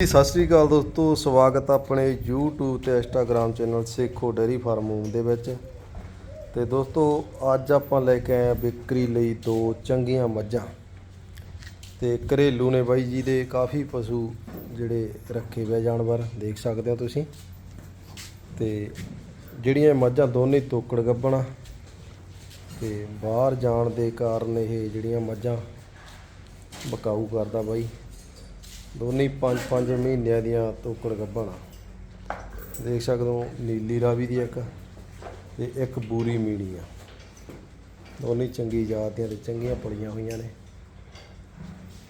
ਸਤਿ ਸ੍ਰੀ ਅਕਾਲ ਦੋਸਤੋ, ਸਵਾਗਤ ਆਪਣੇ YouTube ਤੇ Instagram channel Sekhon dairy farm home ਦੇ ਵਿੱਚ। ਤੇ ਦੋਸਤੋ, ਅੱਜ ਆਪਾਂ ਲੈ ਕੇ ਆਏ ਆ ਵਿਕਰੀ ਲਈ ਦੋ ਚੰਗੀਆਂ ਮੱਝਾਂ। ਤੇ ਘਰੇਲੂ ਨੇ ਬਾਈ ਜੀ ਦੇ ਕਾਫੀ ਪਸ਼ੂ ਜਿਹੜੇ ਰੱਖੇ ਹੋਏ ਜਾਨਵਰ, ਦੇਖ ਸਕਦੇ ਹੋ ਤੁਸੀਂ। ਤੇ ਜਿਹੜੀਆਂ ਮੱਝਾਂ ਦੋਨੇ ਤੋਕੜ ਗੱਬਣਾ ਤੇ ਬਾਹਰ ਜਾਣ ਦੇ ਕਾਰਨ ਇਹ ਜਿਹੜੀਆਂ ਮੱਝਾਂ ਬਕਾਊ ਕਰਦਾ ਬਾਈ। ਦੋਨੇ 5-5 ਮਹੀਨਿਆਂ ਦੀਆਂ ਤੋਕੜ ਗੱਭਣਾ। ਦੇਖ ਸਕਦੇ ਹੋ, ਨੀਲੀ ਰਾਵੀ ਦੀ ਇੱਕ ਤੇ ਇੱਕ ਬੂਰੀ ਮੀਣੀ ਆ। ਦੋਨੇ ਚੰਗੀ ਜਾਤ ਦੀਆਂ ਤੇ ਚੰਗੀਆਂ ਪਲੀਆਂ ਹੋਈਆਂ ਨੇ।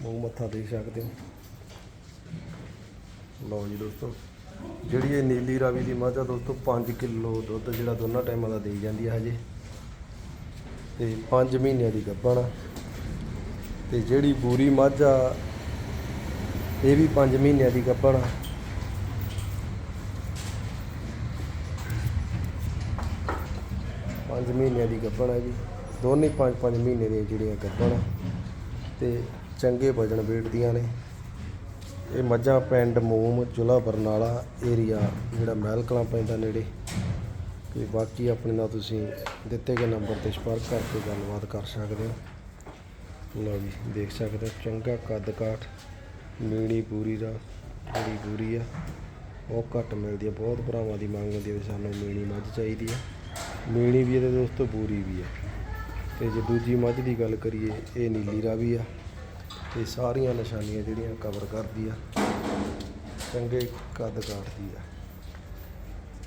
ਮੂੰਹ ਮੱਥਾ ਦੇਖ ਸਕਦੇ ਹੋ। ਲਓ ਜੀ ਦੋਸਤੋ, ਜਿਹੜੀ ਇਹ ਨੀਲੀ ਰਾਵੀ ਦੀ ਮੱਝ ਆ ਦੋਸਤੋ 5 ਕਿਲੋ ਦੁੱਧ ਜਿਹੜਾ ਦੋਨਾਂ ਟਾਈਮਾਂ ਦਾ ਦੇ ਜਾਂਦੀ ਆ ਹਜੇ। ਤੇ 5 ਮਹੀਨਿਆਂ ਦੀ ਗੱਭਣ। ਆ ਤੇ ਜਿਹੜੀ ਬੂਰੀ ਮੱਝ ਆ ਇਹ ਵੀ 5 ਮਹੀਨਿਆਂ ਦੀ ਗੱਭਣ ਆ। ਪੰਜ ਮਹੀਨਿਆਂ ਦੀ ਗੱਭਣ ਹੈ ਜੀ। ਦੋਨੇ 5-5 ਮਹੀਨੇ ਦੀਆਂ ਜਿਹੜੀਆਂ ਗੱਭਣ ਆ ਤੇ ਚੰਗੇ ਵਜਨ weight ਦੀਆਂ ਨੇ। ਇਹ ਮੱਝਾਂ ਪਿੰਡ ਮੋਮ, ਜ਼ਿਲ੍ਹਾ ਬਰਨਾਲਾ ਏਰੀਆ ਜਿਹੜਾ ਮਹਿਲ ਕਲਾਂ ਪੈਂਦਾ ਨੇੜੇ। ਤੇ ਬਾਕੀ ਆਪਣੇ ਨਾਲ ਤੁਸੀਂ ਦਿੱਤੇ ਗਏ ਨੰਬਰ ਤੇ ਸੰਪਰਕ ਕਰਕੇ ਗੱਲਬਾਤ ਕਰ ਸਕਦੇ ਹੋ। ਲਓ ਜੀ, ਦੇਖ ਸਕਦੇ ਹੋ, ਚੰਗਾ ਕੱਦ ਕਾਠ। ਮੀਣੀ ਪੂਰੀ ਦਾ ਜਿਹੜੀ ਪੂਰੀ ਆ। ਉਹ ਘੱਟ ਮਿਲਦੀ ਆ, ਬਹੁਤ ਭਰਾਵਾਂ ਦੀ ਮੰਗ ਹੁੰਦੀ ਹੈ ਵੀ ਸਾਨੂੰ ਮੀਣੀ ਮੱਝ ਚਾਹੀਦੀ ਆ। ਮੀਣੀ ਵੀ ਇਹਦੇ ਦੋਸਤੋ ਪੂਰੀ ਵੀ ਆ। ਤੇ ਜੇ ਦੂਜੀ ਮੱਝ ਦੀ ਗੱਲ ਕਰੀਏ, ਇਹ ਨੀਲੀ ਰਾਵੀ ਆ। ਤੇ ਸਾਰੀਆਂ ਨਿਸ਼ਾਨੀਆਂ ਜਿਹੜੀਆਂ ਕਵਰ ਕਰਦੀ ਆ, ਚੰਗੇ ਕੱਦ ਕਾਟਦੀ ਆ।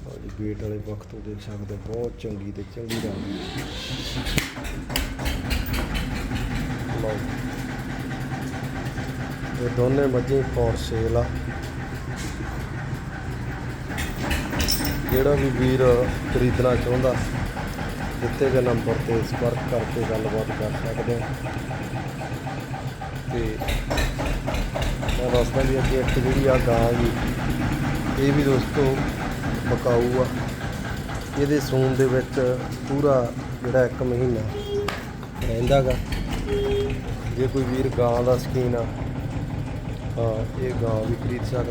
ਲਓ ਜੀ ਵੇਟ ਵਾਲੇ ਵਕਤ ਤੋਂ ਦੇਖ ਸਕਦੇ ਬਹੁਤ ਚੰਗੀ ਤੇ ਚੰਗੀ ਰਾਵੀ ਆ ਲਓ ਜੀ। ਇਹ ਦੋਨੇ ਮੱਝੇ ਫੋਰ ਸੇਲ ਆ। ਜਿਹੜਾ ਵੀ ਵੀਰ ਖਰੀਦਣਾ ਚਾਹੁੰਦਾ ਦਿੱਤੇ ਗਏ ਨੰਬਰ ਤੇ ਸੰਪਰਕ ਕਰਕੇ ਗੱਲਬਾਤ ਕਰ ਸਕਦੇ ਹੋ। ਤੇ ਮੈਂ ਦੱਸਦਾ ਵੀ ਅੱਗੇ ਇੱਕ ਜਿਹੜੀ ਆ ਗਾਂ ਜੀ, ਇਹ ਵੀ ਦੋਸਤੋ ਬਕਾਊ ਆ। ਇਹਦੇ ਸੂਣ ਦੇ ਵਿੱਚ ਪੂਰਾ ਜਿਹੜਾ ਇੱਕ ਮਹੀਨਾ ਰਹਿੰਦਾਗਾ ਜੇ ਕੋਈ ਵੀਰ ਗਾਂ ਦਾ ਸ਼ਕੀਨ ਆ ਇਹ ਗਾਂ ਵੀ ਖਰੀਦ ਸਕਦਾ।